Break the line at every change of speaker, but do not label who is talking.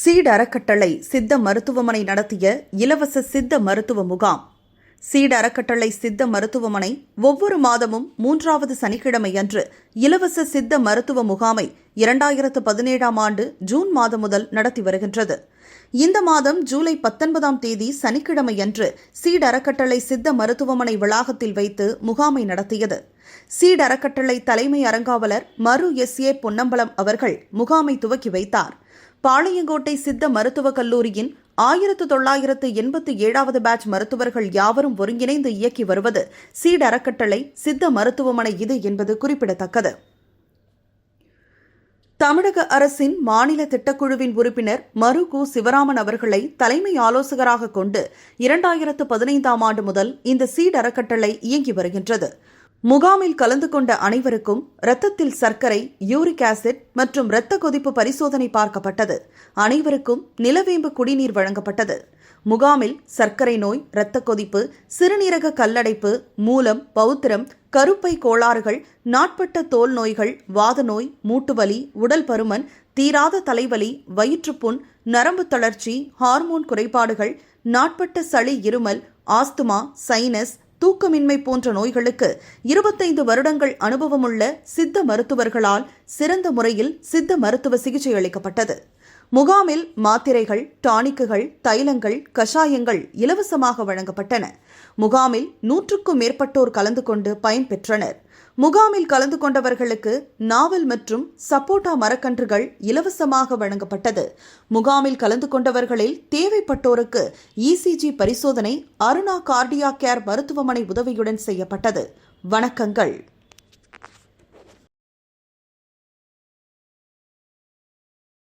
Seat அறக்கட்டளை சித்த மருத்துவமனை நடத்திய இலவச சித்த மருத்துவ முகாம். சீட் அறக்கட்டளை சித்த மருத்துவமனை ஒவ்வொரு மாதமும் மூன்றாவது சனிக்கிழமை அன்று இலவச சித்த மருத்துவ முகாமை இரண்டாயிரத்து பதினேழாம் ஆண்டு ஜூன் மாதம் முதல் நடத்தி வருகின்றது. இந்த மாதம் ஜூலை பத்தொன்பதாம் தேதி சனிக்கிழமையன்று சீட் அறக்கட்டளை சித்த மருத்துவமனை வளாகத்தில் வைத்து முகாமை நடத்தியது. சீட் அறக்கட்டளை தலைமை அறங்காவலர் மரு எஸ் ஏ பொன்னம்பலம் அவர்கள் முகாமை துவக்கி வைத்தார். பாளையங்கோட்டை சித்த மருத்துவக் கல்லூரியின் ஆயிரத்து தொள்ளாயிரத்து எண்பத்தி ஏழாவது பேட்ச் மருத்துவர்கள் யாவரும் ஒருங்கிணைந்து இயக்கி வருவது சீடறக்கட்டளை சித்த மருத்துவமனை இது என்பது குறிப்பிடத்தக்கது. தமிழக அரசின் மாநில திட்டக்குழுவின் உறுப்பினர் மரு கு. சிவராமன் அவர்களை தலைமை ஆலோசகராக கொண்டு இரண்டாயிரத்து பதினைந்தாம் ஆண்டு முதல் இந்த சீடறக்கட்டளை இயங்கி வருகின்றது. முகாமில் கலந்து கொண்ட அனைவருக்கும் இரத்தத்தில் சர்க்கரை யூரிக் ஆசிட் மற்றும் இரத்த கொதிப்பு பரிசோதனை பார்க்கப்பட்டது. அனைவருக்கும் நிலவேம்பு குடிநீர் வழங்கப்பட்டது. முகாமில் சர்க்கரை நோய் இரத்த கொதிப்பு சிறுநீரக கல்லடைப்பு மூலம் பௌத்திரம் கருப்பை கோளாறுகள் நாட்பட்ட தோல் நோய்கள் வாத நோய் மூட்டுவலி உடல் பருமன் தீராத தலைவலி வயிற்றுப்புண் நரம்பு தளர்ச்சி ஹார்மோன் குறைபாடுகள் நாட்பட்ட சளி இருமல் ஆஸ்துமா சைனஸ் தூக்கமின்மை போன்ற நோய்களுக்கு இருபத்தைந்து வருடங்கள் அனுபவமுள்ள சித்த மருத்துவர்களால் சிறந்த முறையில் சித்த மருத்துவ சிகிச்சை அளிக்கப்பட்டது. முகாமில் மாத்திரைகள் டானிக்குகள் தைலங்கள் கஷாயங்கள் இலவசமாக வழங்கப்பட்டன. முகாமில் நூற்றுக்கும் மேற்பட்டோர் கலந்து கொண்டு பயன்பெற்றனர் முகாமில் கலந்து கொண்டவர்களுக்கு நாவல் மற்றும் சப்போட்டா மரக்கன்றுகள் இலவசமாக வழங்கப்பட்டது. முகாமில் கலந்து கொண்டவர்களில் தேவைப்பட்டோருக்கு இசிஜி பரிசோதனை அருணா கார்டியா கேர் மருத்துவமனை உதவியுடன் செய்யப்பட்டது. வணக்கங்கள்.